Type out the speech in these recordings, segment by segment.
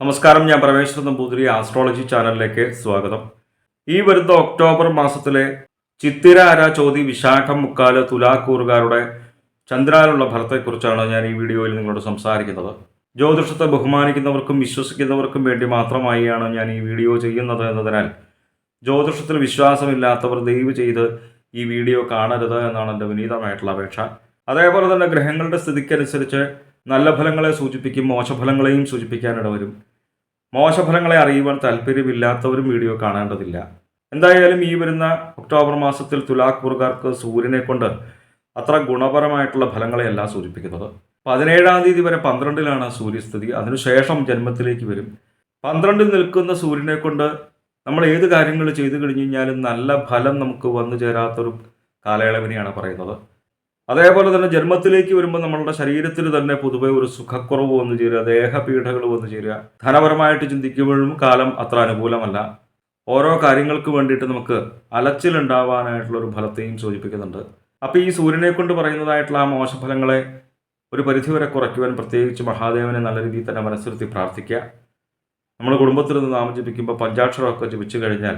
നമസ്കാരം ഞാൻ പരമേശ്വരൻ നമ്പൂതിരി ആസ്ട്രോളജി ചാനലിലേക്ക് സ്വാഗതം. ഈ വരുന്ന ഒക്ടോബർ മാസത്തിലെ ചിത്തിര അര ചോതി വിശാഖം മുക്കാൽ തുലാക്കൂറുകാരുടെ ചന്ദ്രാനുള്ള ഫലത്തെക്കുറിച്ചാണ് ഞാൻ ഈ വീഡിയോയിൽ നിങ്ങളോട് സംസാരിക്കുന്നത്. ജ്യോതിഷത്തെ ബഹുമാനിക്കുന്നവർക്കും വിശ്വസിക്കുന്നവർക്കും വേണ്ടി മാത്രമായാണ് ഞാൻ ഈ വീഡിയോ ചെയ്യുന്നത് എന്നതിനാൽ ജ്യോതിഷത്തിൽ വിശ്വാസമില്ലാത്തവർ ദയവ് ചെയ്ത് ഈ വീഡിയോ കാണരുത് എന്നാണ് എന്റെ വിനീതമായിട്ടുള്ള അപേക്ഷ. അതേപോലെ തന്നെ ഗ്രഹങ്ങളുടെ സ്ഥിതിക്കനുസരിച്ച് നല്ല ഫലങ്ങളെ സൂചിപ്പിക്കും മോശഫലങ്ങളെയും സൂചിപ്പിക്കാനിട വരും മോശഫലങ്ങളെ അറിയുവാൻ താല്പര്യമില്ലാത്തവരും വീഡിയോ കാണേണ്ടതില്ല. എന്തായാലും ഈ വരുന്ന ഒക്ടോബർ മാസത്തിൽ തുലാക്കൂറുകാർക്ക് സൂര്യനെ കൊണ്ട് അത്ര ഗുണപരമായിട്ടുള്ള ഫലങ്ങളെയല്ല സൂചിപ്പിക്കുന്നത്. പതിനേഴാം തീയതി വരെ പന്ത്രണ്ടിലാണ് സൂര്യസ്ഥിതി. അതിനുശേഷം ജന്മത്തിലേക്ക് വരും. പന്ത്രണ്ടിൽ നിൽക്കുന്ന സൂര്യനെ കൊണ്ട് നമ്മൾ ഏത് കാര്യങ്ങൾ ചെയ്തു കഴിഞ്ഞു കഴിഞ്ഞാലും നല്ല ഫലം നമുക്ക് വന്നു ചേരാത്തൊരു കാലയളവിനെയാണ് പറയുന്നത്. അതേപോലെ തന്നെ ജന്മത്തിലേക്ക് വരുമ്പോൾ നമ്മളുടെ ശരീരത്തിൽ തന്നെ പൊതുവെ ഒരു സുഖക്കുറവ് വന്നു ചേരുക ദേഹപീഠകൾ വന്നു ചേരുക. ധനപരമായിട്ട് ചിന്തിക്കുമ്പോഴും കാലം അത്ര അനുകൂലമല്ല. ഓരോ കാര്യങ്ങൾക്ക് വേണ്ടിയിട്ട് നമുക്ക് അലച്ചിലുണ്ടാവാനായിട്ടുള്ള ഒരു ഫലത്തെയും സൂചിപ്പിക്കുന്നുണ്ട്. അപ്പോൾ ഈ സൂര്യനെ കൊണ്ട് പറയുന്നതായിട്ടുള്ള ആ മോശഫലങ്ങളെ ഒരു പരിധിവരെ കുറയ്ക്കുവാൻ പ്രത്യേകിച്ച് മഹാദേവനെ നല്ല രീതിയിൽ തന്നെ മനസ്സിരുത്തി പ്രാർത്ഥിക്കുക. നമ്മൾ കുടുംബത്തിൽ നിന്ന് നാമം ജപിക്കുമ്പോൾ പഞ്ചാക്ഷരമൊക്കെ ജപിച്ചു കഴിഞ്ഞാൽ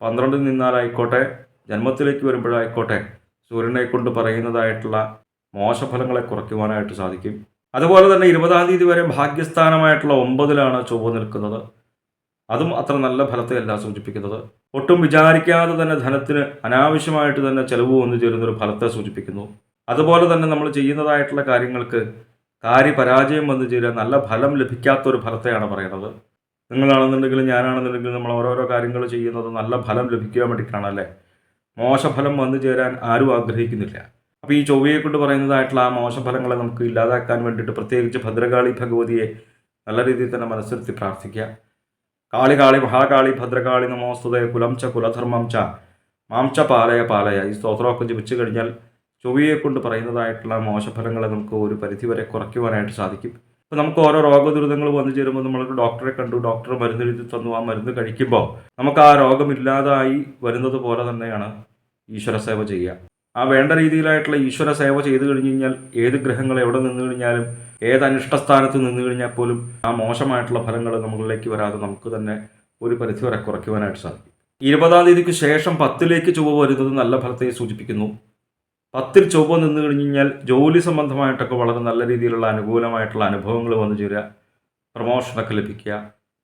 പന്ത്രണ്ടിൽ നിന്നാലായിക്കോട്ടെ ജന്മത്തിലേക്ക് വരുമ്പോഴായിക്കോട്ടെ സൂര്യനെ കൊണ്ട് പറയുന്നതായിട്ടുള്ള മോശഫലങ്ങളെ കുറയ്ക്കുവാനായിട്ട് സാധിക്കും. അതുപോലെ തന്നെ ഇരുപതാം തീയതി വരെ ഭാഗ്യസ്ഥാനമായിട്ടുള്ള ഒമ്പതിലാണ് ചൊവ്വ നിൽക്കുന്നത്. അതും അത്ര നല്ല ഫലത്തെയല്ല സൂചിപ്പിക്കുന്നത്. ഒട്ടും വിചാരിക്കാതെ തന്നെ ധനത്തിന് അനാവശ്യമായിട്ട് തന്നെ ചെലവ് വന്നു ചേരുന്ന ഒരു ഫലത്തെ സൂചിപ്പിക്കുന്നു. അതുപോലെ തന്നെ നമ്മൾ ചെയ്യുന്നതായിട്ടുള്ള കാര്യങ്ങൾക്ക് കാര്യപരാജയം വന്നു ചേരുക നല്ല ഫലം ലഭിക്കാത്ത ഒരു ഫലത്തെയാണ് പറയുന്നത്. നിങ്ങളാണെന്നുണ്ടെങ്കിലും ഞാനാണെന്നുണ്ടെങ്കിലും നമ്മൾ ഓരോരോ കാര്യങ്ങൾ ചെയ്യുന്നത് നല്ല ഫലം ലഭിക്കാൻ വേണ്ടിയിട്ടാണല്ലേ? മോശഫലം വന്നു ചേരാൻ ആരും ആഗ്രഹിക്കുന്നില്ല. അപ്പോൾ ഈ ചൊവ്വയെ കൊണ്ട് പറയുന്നതായിട്ടുള്ള ആ മോശഫലങ്ങളെ നമുക്ക് ഇല്ലാതാക്കാൻ വേണ്ടിയിട്ട് പ്രത്യേകിച്ച് ഭദ്രകാളി ഭഗവതിയെ നല്ല രീതിയിൽ തന്നെ മനസ്സിരുത്തി പ്രാർത്ഥിക്കുക. കാളി കാളി മഹാകാളി ഭദ്രകാളി നമോസ്തുതയ കുലം ച കുലധർമ്മം ച മാംച പാലയ പാലയ. ഈ സ്തോത്രമൊക്കെ ജപിച്ചു കഴിഞ്ഞാൽ ചൊവ്വയെ കൊണ്ട് പറയുന്നതായിട്ടുള്ള മോശഫലങ്ങളെ നമുക്ക് ഒരു പരിധിവരെ കുറയ്ക്കുവാനായിട്ട് സാധിക്കും. ഇപ്പോൾ നമുക്ക് ഓരോ രോഗദുരിതങ്ങൾ വന്നു ചേരുമ്പോൾ നമ്മൾ ഡോക്ടറെ കണ്ടു ഡോക്ടർ മരുന്ന് എഴുതി തന്നു ആ മരുന്ന് കഴിക്കുമ്പോൾ നമുക്ക് ആ രോഗമില്ലാതായി വരുന്നത് പോലെ തന്നെയാണ് ഈശ്വര സേവ ചെയ്യുക. ആ വേണ്ട രീതിയിലായിട്ടുള്ള ഈശ്വര സേവ ചെയ്തു കഴിഞ്ഞു കഴിഞ്ഞാൽ ഏത് ഗ്രഹങ്ങൾ എവിടെ നിന്ന് കഴിഞ്ഞാലും ഏത് അനിഷ്ടസ്ഥാനത്ത് നിന്ന് കഴിഞ്ഞാൽ പോലും ആ മോശമായിട്ടുള്ള ഫലങ്ങൾ നമ്മളിലേക്ക് വരാതെ നമുക്ക് തന്നെ ഒരു പരിധി വരെ കുറയ്ക്കുവാനായിട്ട് സാധിക്കും. ഇരുപതാം തീയതിക്ക് ശേഷം പത്തിലേക്ക് ചുവ വരുന്നത് നല്ല ഫലത്തെ സൂചിപ്പിക്കുന്നു. പത്തിൽ ചൊവ്വ നിന്ന് കഴിഞ്ഞ് കഴിഞ്ഞാൽ ജോലി സംബന്ധമായിട്ടൊക്കെ വളരെ നല്ല രീതിയിലുള്ള അനുകൂലമായിട്ടുള്ള അനുഭവങ്ങൾ വന്നു ചേരുക. പ്രമോഷനൊക്കെ ലഭിക്കുക.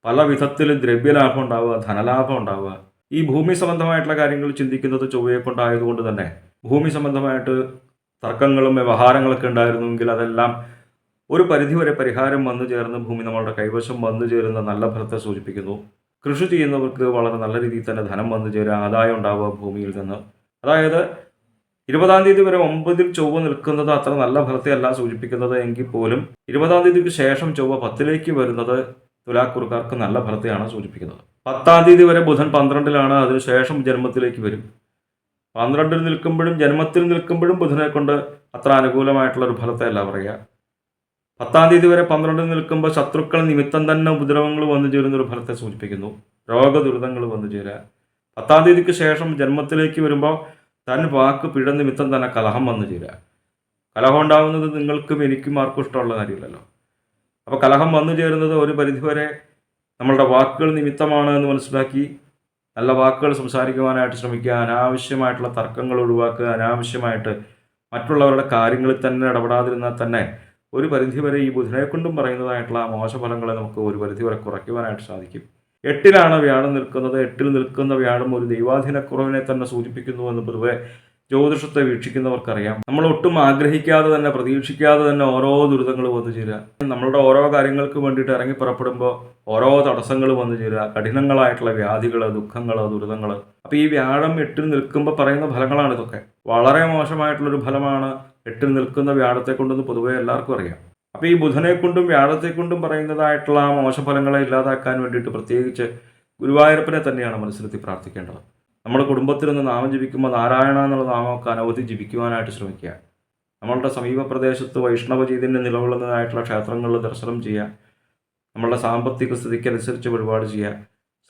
പല വിധത്തിലും ദ്രവ്യലാഭം ഉണ്ടാവുക ധനലാഭം ഉണ്ടാവുക. ഈ ഭൂമി സംബന്ധമായിട്ടുള്ള കാര്യങ്ങൾ ചിന്തിക്കുന്നത് ചൊവ്വയെ കൊണ്ടായതുകൊണ്ട് തന്നെ. ഭൂമി സംബന്ധമായിട്ട് തർക്കങ്ങളും വ്യവഹാരങ്ങളൊക്കെ ഉണ്ടായിരുന്നുവെങ്കിൽ അതെല്ലാം ഒരു പരിധിവരെ പരിഹാരം വന്നു ചേർന്ന് ഭൂമി നമ്മളുടെ കൈവശം വന്നു ചേരുന്ന നല്ല ഫലത്തെ സൂചിപ്പിക്കുന്നു. കൃഷി ചെയ്യുന്നവർക്ക് വളരെ നല്ല രീതിയിൽ തന്നെ ധനം വന്നു ചേരുക ആദായം ഉണ്ടാവുക ഭൂമിയിൽ നിന്ന്. അതായത് ഇരുപതാം തീയതി വരെ ഒമ്പതിൽ ചൊവ്വ നിൽക്കുന്നത് അത്ര നല്ല ഫലത്തെ അല്ല സൂചിപ്പിക്കുന്നത് എങ്കിൽ പോലും ഇരുപതാം തീയതിക്ക് ശേഷം ചൊവ്വ പത്തിലേക്ക് വരുന്നത് തുലാക്കുറുക്കാർക്ക് നല്ല ഫലത്തെയാണ് സൂചിപ്പിക്കുന്നത്. പത്താം തീയതി വരെ ബുധൻ പന്ത്രണ്ടിലാണ് അതിനുശേഷം ജന്മത്തിലേക്ക് വരും. പന്ത്രണ്ടിൽ നിൽക്കുമ്പോഴും ജന്മത്തിൽ നിൽക്കുമ്പോഴും ബുധനെ കൊണ്ട് അത്ര അനുകൂലമായിട്ടുള്ള ഒരു ഫലത്തെ അല്ല പറയുക. പത്താം തീയതി വരെ പന്ത്രണ്ടിൽ നിൽക്കുമ്പോൾ ശത്രുക്കൾ നിമിത്തം തന്നെ ഉപദ്രവങ്ങൾ വന്നു ചേരുന്ന ഒരു ഫലത്തെ സൂചിപ്പിക്കുന്നു. രോഗ ദുരിതങ്ങൾ വന്നു ചേരുക. പത്താം തീയതിക്ക് ശേഷം ജന്മത്തിലേക്ക് വരുമ്പോൾ താൻ വാക്ക് പിഴ നിമിത്തം തന്നെ കലഹം വന്നു ചേരുക. കലഹം ഉണ്ടാകുന്നത് നിങ്ങൾക്കും എനിക്കും ആർക്കും ഇഷ്ടമുള്ള കാര്യമില്ലല്ലോ. അപ്പോൾ കലഹം വന്നു ചേരുന്നത് ഒരു പരിധിവരെ നമ്മളുടെ വാക്കുകൾ നിമിത്തമാണ് എന്ന് മനസ്സിലാക്കി നല്ല വാക്കുകൾ സംസാരിക്കുവാനായിട്ട് ശ്രമിക്കുക അനാവശ്യമായിട്ടുള്ള തർക്കങ്ങൾ ഒഴിവാക്കുക അനാവശ്യമായിട്ട് മറ്റുള്ളവരുടെ കാര്യങ്ങളിൽ തന്നെ ഇടപെടാതിരുന്നാൽ തന്നെ ഒരു പരിധിവരെ ഈ ബുധനെ കൊണ്ടും പറയുന്നതായിട്ടുള്ള മോശഫലങ്ങളെ നമുക്ക് ഒരു പരിധിവരെ കുറയ്ക്കുവാനായിട്ട് സാധിക്കും. എട്ടിലാണ് വ്യാഴം നിൽക്കുന്നത്. എട്ടിൽ നിൽക്കുന്ന വ്യാഴം ഒരു ദൈവാധീനക്കുറവിനെ തന്നെ സൂചിപ്പിക്കുന്നു എന്ന് പൊതുവെ ജ്യോതിഷത്തെ വീക്ഷിക്കുന്നവർക്കറിയാം. നമ്മൾ ഒട്ടും ആഗ്രഹിക്കാതെ തന്നെ പ്രതീക്ഷിക്കാതെ തന്നെ ഓരോ ദുരിതങ്ങൾ വന്നു ചേരുക. നമ്മളുടെ ഓരോ കാര്യങ്ങൾക്ക് വേണ്ടിയിട്ട് ഇറങ്ങി പുറപ്പെടുമ്പോൾ ഓരോ തടസ്സങ്ങൾ വന്നു ചേരുക. കഠിനങ്ങളായിട്ടുള്ള വ്യാധികൾ ദുഃഖങ്ങൾ ദുരിതങ്ങൾ അപ്പോൾ ഈ വ്യാഴം എട്ടിൽ നിൽക്കുമ്പോൾ പറയുന്ന ഫലങ്ങളാണ് ഇതൊക്കെ വളരെ മോശമായിട്ടുള്ളൊരു ഫലമാണ് എട്ടിൽ നിൽക്കുന്ന വ്യാഴത്തെ കൊണ്ടെന്ന് പൊതുവെ എല്ലാവർക്കും അറിയാം. അപ്പോൾ ഈ ബുധനെ കൊണ്ടും വ്യാഴത്തെ കൊണ്ടും പറയുന്നതായിട്ടുള്ള ആ മോശഫലങ്ങളെ ഇല്ലാതാക്കാൻ വേണ്ടിയിട്ട് പ്രത്യേകിച്ച് ഗുരുവായൂരപ്പനെ തന്നെയാണ് മനസ്സിലെത്തി പ്രാർത്ഥിക്കേണ്ടത്. നമ്മുടെ കുടുംബത്തിൽ നിന്ന് നാമം ജപിക്കുമ്പോൾ നാരായണ എന്നുള്ള നാമമൊക്കെ അനവധി ജപിക്കുവാനായിട്ട് ശ്രമിക്കുക. നമ്മളുടെ സമീപ പ്രദേശത്ത് വൈഷ്ണവജീതിന് നിലകൊള്ളുന്നതായിട്ടുള്ള ക്ഷേത്രങ്ങളിൽ ദർശനം ചെയ്യുക. നമ്മളുടെ സാമ്പത്തിക സ്ഥിതിക്കനുസരിച്ച് വഴിപാട് ചെയ്യുക.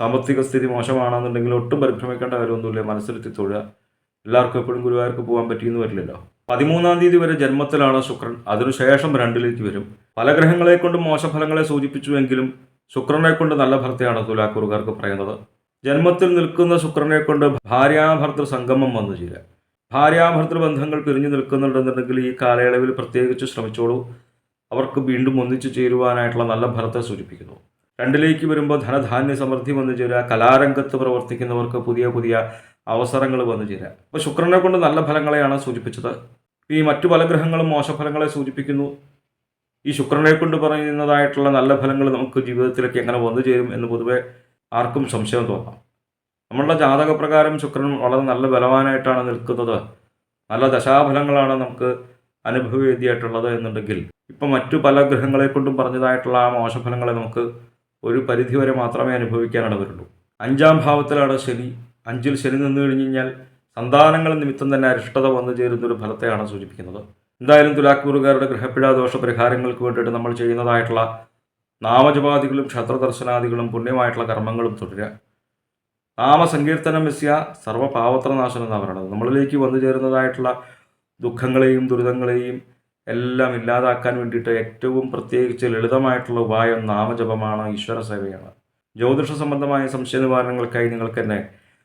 സാമ്പത്തിക സ്ഥിതി മോശമാണെന്നുണ്ടെങ്കിൽ ഒട്ടും പരിഭ്രമിക്കേണ്ട കാര്യമൊന്നുമില്ല. മനസ്സിലെത്തി തൊഴുക. എല്ലാവർക്കും എപ്പോഴും ഗുരുവായൂർക്ക് പോകാൻ പറ്റിയെന്ന് വരില്ലല്ലോ. പതിമൂന്നാം തീയതി വരെ ജന്മത്തിലാണ് ശുക്രൻ. അതിനുശേഷം രണ്ടിലേക്ക് വരും. പല ഗ്രഹങ്ങളെ കൊണ്ട് മോശഫലങ്ങളെ സൂചിപ്പിച്ചുവെങ്കിലും ശുക്രനെ കൊണ്ട് നല്ല ഭർത്തയാണ് തുലാക്കൂറുകാർക്ക് പറയുന്നത്. ജന്മത്തിൽ നിൽക്കുന്ന ശുക്രനെ കൊണ്ട് ഭാര്യാഭർത്തൃ സംഗമം വന്നു ചെയ്യുക ഭാര്യാഭർത്തൃ ബന്ധങ്ങൾ പിരിഞ്ഞു നിൽക്കുന്നുണ്ടെന്നുണ്ടെങ്കിൽ ഈ കാലയളവിൽ പ്രത്യേകിച്ച് ശ്രമിച്ചോളൂ. അവർക്ക് വീണ്ടും ഒന്നിച്ചു ചേരുവാനായിട്ടുള്ള നല്ല ഫലത്തെ സൂചിപ്പിക്കുന്നു. രണ്ടിലേക്ക് വരുമ്പോൾ ധനധാന്യ സമൃദ്ധി വന്നു ചേരുക കലാരംഗത്ത് പ്രവർത്തിക്കുന്നവർക്ക് പുതിയ പുതിയ അവസരങ്ങൾ വന്നു ചേരുക അപ്പോൾ ശുക്രനെ കൊണ്ട് നല്ല ഫലങ്ങളെയാണ് സൂചിപ്പിച്ചത്. ഈ മറ്റു പല ഗ്രഹങ്ങളും മോശഫലങ്ങളെ സൂചിപ്പിക്കുന്നു. ഈ ശുക്രനെ കൊണ്ട് പറയുന്നതായിട്ടുള്ള നല്ല ഫലങ്ങൾ നമുക്ക് ജീവിതത്തിലേക്ക് എങ്ങനെ വന്നു ചേരും എന്ന് പൊതുവെ ആർക്കും സംശയം തോന്നാം. നമ്മളുടെ ജാതകപ്രകാരം ശുക്രൻ വളരെ നല്ല ബലവാനായിട്ടാണ് നിൽക്കുന്നത്. നല്ല ദശാഫലങ്ങളാണ് നമുക്ക് അനുഭവവേദിയായിട്ടുള്ളത് എന്നുണ്ടെങ്കിൽ ഇപ്പം മറ്റു പല ഗ്രഹങ്ങളെ കൊണ്ടും പറഞ്ഞതായിട്ടുള്ള ആ മോശഫലങ്ങളെ നമുക്ക് ഒരു പരിധിവരെ മാത്രമേ അനുഭവിക്കാനിടവരുള്ളൂ അഞ്ചാം ഭാവത്തിലാണ് ശനി. അഞ്ചിൽ ശനി നിന്നു കഴിഞ്ഞു കഴിഞ്ഞാൽ സന്താനങ്ങൾ നിമിത്തം തന്നെ അരിഷ്ടത വന്നു ചേരുന്ന ഒരു ഫലത്തെയാണ് സൂചിപ്പിക്കുന്നത്. എന്തായാലും തുലാക്കൂറുകാരുടെ ഗ്രഹപ്പിഴ ദോഷ പരിഹാരങ്ങൾക്ക് വേണ്ടിയിട്ട് നമ്മൾ ചെയ്യുന്നതായിട്ടുള്ള നാമജപാദികളും ക്ഷത്രദർശനാദികളും പുണ്യമായിട്ടുള്ള കർമ്മങ്ങളും തുടരുക. നാമസങ്കീർത്തനം വെസ്യ സർവപാവത്രനാശനം എന്നാണ് പറയുന്നത്. നമ്മളിലേക്ക് വന്നു ചേരുന്നതായിട്ടുള്ള ദുഃഖങ്ങളെയും ദുരിതങ്ങളെയും എല്ലാം ഇല്ലാതാക്കാൻ വേണ്ടിയിട്ട് ഏറ്റവും പ്രത്യേകിച്ച് ലളിതമായിട്ടുള്ള ഉപായം നാമജപമാണ് ഈശ്വര സേവയാണ്. ജ്യോതിഷ സംബന്ധമായ സംശയ നിവാരണങ്ങൾക്കായി നിങ്ങൾക്ക് തന്നെ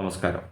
നമസ്കാരം.